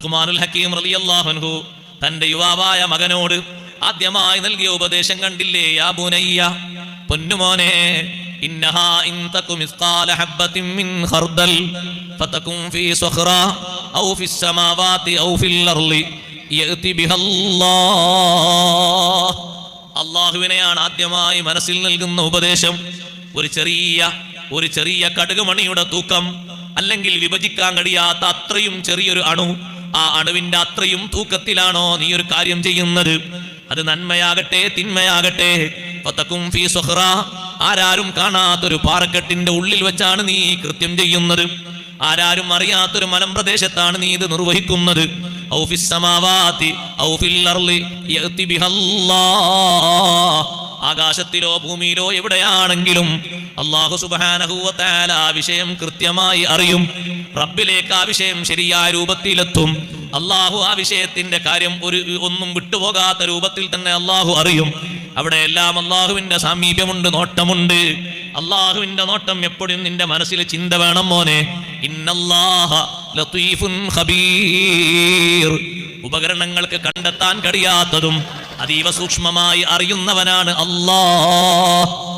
ഖുമാനുൽ ഹക്കീം റളിയല്ലാഹു തന്റെ യുവാവായ മകനോട് ആദ്യമായി നൽകിയ ഉപദേശം കണ്ടില്ലേ യാ പൊന്നുമോനെ ഹബ്ബത്തിൻ മിൻ ഖർദൽ ഫതകും ഫീ ഔ ഔ ഫിൽ അർളി അള്ളാഹുവിനെയാണ് ആദ്യമായി മനസ്സിൽ നൽകുന്ന ഉപദേശം ഒരു ചെറിയ ഒരു ചെറിയ കടുകുമണിയുടെ തൂക്കം അല്ലെങ്കിൽ വിഭജിക്കാൻ കഴിയാത്ത അത്രയും ചെറിയൊരു അണു ആ അണുവിന്റെ അത്രയും തൂക്കത്തിലാണോ നീ ഒരു കാര്യം ചെയ്യുന്നത് അത് നന്മയാകട്ടെ തിന്മയാകട്ടെ. ആരാരും കാണാത്തൊരു പാറക്കെട്ടിന്റെ ഉള്ളിൽ വെച്ചാണ് നീ കൃത്യം ചെയ്യുന്നത് ആരാരും അറിയാത്തൊരു മലമ്പ്രദേശത്താണ് നീ ഇത് നിർവഹിക്കുന്നത് ഔഫിസ് ഫിസ് സമാവാതി ഔ ഫിൽ അർളി യഅതി ബിഹല്ലാഹ്. ആകാശത്തിലോ ഭൂമിയിലോ എവിടെയാണെങ്കിലും അള്ളാഹു സുബാനഹൂവത്താൽ ആ വിഷയം കൃത്യമായി അറിയും. റബ്ബിലേക്ക് ആ വിഷയം ശരിയായ രൂപത്തിലെത്തും. അള്ളാഹു ആ വിഷയത്തിന്റെ കാര്യം ഒരു ഒന്നും വിട്ടുപോകാത്ത രൂപത്തിൽ തന്നെ അള്ളാഹു അറിയും. അവിടെ എല്ലാം അള്ളാഹുവിന്റെ സാമീപ്യമുണ്ട് നോട്ടമുണ്ട്. അള്ളാഹുവിന്റെ നോട്ടം എപ്പോഴും നിന്റെ മനസ്സിൽ ചിന്ത വേണം മോനെ. ഇന്നല്ലാഹ ലത്തീഫുൻ ഖബീർ. ഉപകരണങ്ങൾക്ക് കണ്ടെത്താൻ കഴിയാത്തതും അതീവ സൂക്ഷ്മമായി അറിയുന്നവനാണ് അല്ലാഹ്.